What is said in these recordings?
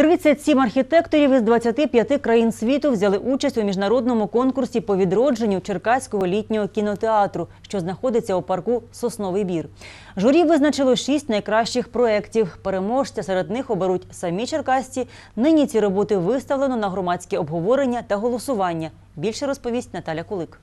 37 архітекторів із 25 країн світу взяли участь у міжнародному конкурсі по відродженню Черкаського літнього кінотеатру, що знаходиться у парку Сосновий Бір. Журі визначило шість найкращих проєктів. Переможця серед них оберуть самі черкасці. Нині ці роботи виставлено на громадське обговорення та голосування. Більше розповість Наталя Кулик.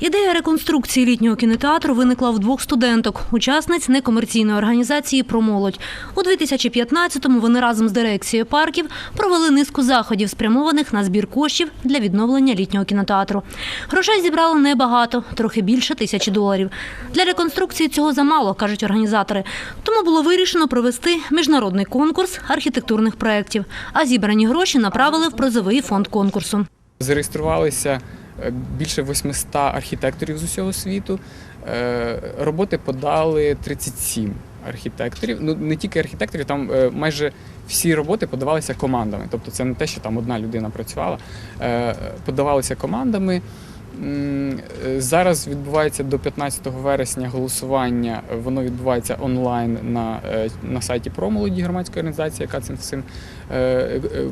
Ідея реконструкції літнього кінотеатру виникла в двох студенток, учасниць некомерційної організації «Про молодь». У 2015-му вони разом з дирекцією парків провели низку заходів, спрямованих на збір коштів для відновлення літнього кінотеатру. Грошей зібрали небагато, трохи більше тисячі доларів. Для реконструкції цього замало, кажуть організатори. Тому було вирішено провести міжнародний конкурс архітектурних проєктів, а зібрані гроші направили в призовий фонд конкурсу. Зареєструвалися більше 800 архітекторів з усього світу. Е, Роботи подали 37 архітекторів. Ну не тільки архітекторів, там е, майже всі роботи подавалися командами. Тобто це не те, що там одна людина працювала. Е, Подавалися командами. Е, Зараз відбувається до 15 вересня голосування. Воно відбувається онлайн на, е, на сайті «Промолоді» громадської організації, яка цим е, е, е,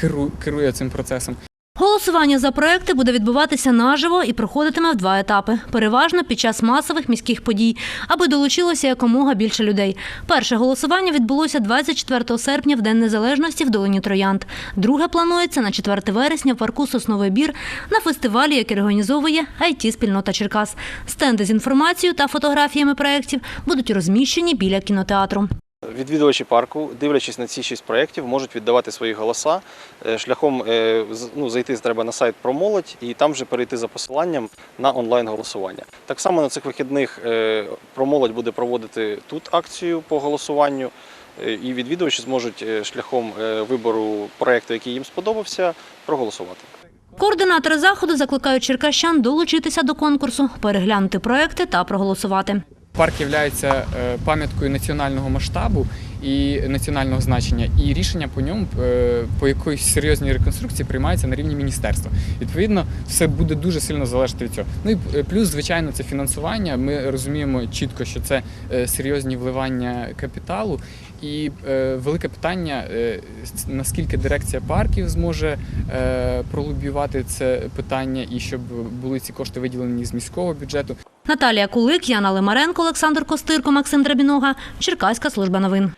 керу- керує цим процесом. Голосування за проекти буде відбуватися наживо і проходитиме в два етапи. Переважно під час масових міських подій, аби долучилося якомога більше людей. Перше голосування відбулося 24 серпня в День Незалежності в Долині Троянд. Друге планується на 4 вересня в парку Сосновий Бір на фестивалі, який організовує it спільнота Черкас. Стенди з інформацією та фотографіями проєктів будуть розміщені біля кінотеатру. Відвідувачі парку, дивлячись на ці шість проєктів, можуть віддавати свої голоса. Е, Шляхом е, ну, зайти треба на сайт про молодь і там вже перейти за посиланням на онлайн голосування. Так само на цих вихідних е, про молодь буде проводити тут акцію по голосуванню, і відвідувачі зможуть шляхом вибору проєкту, який їм сподобався, проголосувати. Координатори заходу закликають черкащан долучитися до конкурсу, переглянути проекти та проголосувати. Парк є пам'яткою національного масштабу і національного значення, і рішення по ньому е, по якоїсь серйозній реконструкції приймається на рівні міністерства. Відповідно, все буде дуже сильно залежати від цього. Ну і е, плюс, звичайно, це фінансування. Ми розуміємо чітко, що це е, серйозні вливання капіталу. І е, велике питання, е, наскільки дирекція парків зможе е, пролобіювати це питання, і щоб були ці кошти виділені з міського бюджету. Наталія Кулик, Яна Лимаренко, Олександр Костирко, Максим Драбінога. Черкаська служба новин.